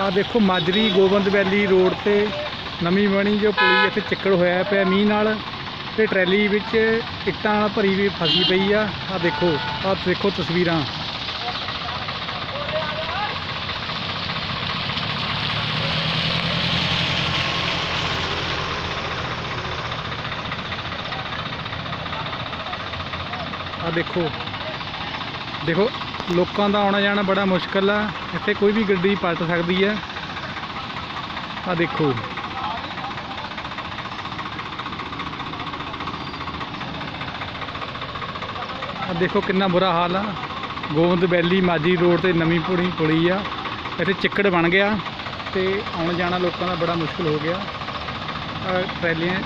ਆ ਦੇਖੋ ਮਾਜਰੀ ਗੋਬਿੰਦ ਵੈਲੀ ਰੋਡ ਤੇ ਨਵੀਂ ਬਣੀ ਜੋ ਪੁਲੀ ਇੱਥੇ ਚਿੱਕੜ ਹੋਇਆ ਪਿਆ ਮੀਂਹ ਨਾਲ ਤੇ ਟਰੈਲੀ ਵਿੱਚ ਇੱਟਾਂ ਨਾਲ ਭਰੀ ਵੀ ਫਸੀ ਪਈ ਆ। ਆ ਦੇਖੋ ਆ ਦੇਖੋ ਤਸਵੀਰਾਂ। ਆ ਦੇਖੋ ਦੇਖੋ, ਲੋਕਾਂ ਦਾ ਆਉਣਾ ਜਾਣਾ ਬੜਾ ਮੁਸ਼ਕਲ ਆ। ਇੱਥੇ ਕੋਈ ਵੀ ਗੱਡੀ ਪਲਟ ਸਕਦੀ ਆ। ਆ ਦੇਖੋ। ਆ ਦੇਖੋ ਕਿੰਨਾ ਬੁਰਾ ਹਾਲ ਆ। ਗੋਬਿੰਦ ਵੈਲੀ ਮਾਜੀ ਰੋਡ ਤੇ ਨਵੀਂ ਪੁੜੀ ਪੁਲੀ ਆ। ਇੱਥੇ ਚਿੱਕੜ ਬਣ ਗਿਆ ਤੇ ਆਉਣ ਜਾਣਾ ਲੋਕਾਂ ਦਾ ਬੜਾ ਮੁਸ਼ਕਲ ਹੋ ਗਿਆ। ਟਰੈਲੀਆਂ,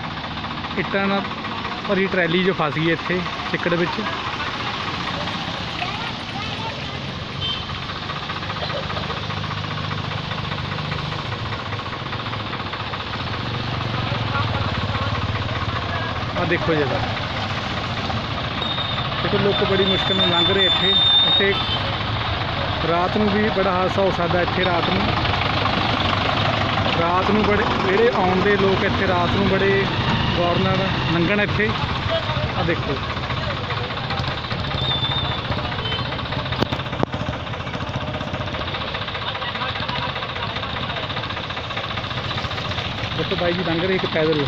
ਇੱਟਾਂ ਨਾਲ ਭਰੀ ਟਰੈਲੀ ਜੋ ਫਸ ਗਈ ਇੱਥੇ, ਚਿੱਕੜ ਵਿੱਚ। ਆ ਦੇਖੋ ਜਰਾ ਦੇਖੋ, ਲੋਕ ਬੜੀ ਮੁਸ਼ਕਲ ਨਾਲ ਲੰਘ ਰਹੇ ਇੱਥੇ। ਇੱਥੇ ਰਾਤ ਨੂੰ ਵੀ ਬੜਾ ਹਾਦਸਾ ਹੋ ਸਕਦਾ ਇੱਥੇ ਰਾਤ ਨੂੰ। ਰਾਤ ਨੂੰ ਬੜੇ, ਜਿਹੜੇ ਆਉਣ ਦੇ ਲੋਕ ਇੱਥੇ ਰਾਤ ਨੂੰ ਬੜੇ ਗੌਰ ਨਾਲ ਲੰਘਣ ਇੱਥੇ। ਆ ਦੇਖੋ। ਦੇਖੋ ਬਾਈ ਜੀ ਲੰਘ ਰਹੇ ਇੱਕ ਪੈਦਲ।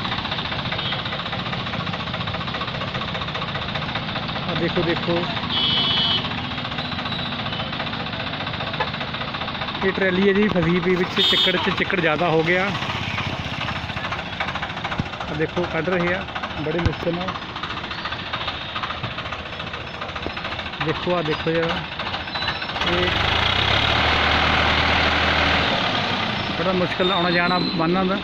ਦੇਖੋ ਦੇਖੋ। ਇਹ ਟਰੈਲੀ ਹੈ ਜੀ ਫਸੀ ਪਈ ਵਿੱਚ ਚਿੱਕੜ 'ਚ ਚਿੱਕੜ ਜ਼ਿਆਦਾ ਹੋ ਗਿਆ। ਆ ਦੇਖੋ, ਕੱਢ ਰਹੇ ਆ, ਬੜੇ ਮੁਸ਼ਕਲ ਨਾਲ। ਦੇਖੋ ਆ ਦੇਖੋ ਜਰਾ। ਇਹ ਬੜਾ ਮੁਸ਼ਕਲ ਆਉਣਾ ਜਾਣਾ ਬੰਨਾਂ ਦਾ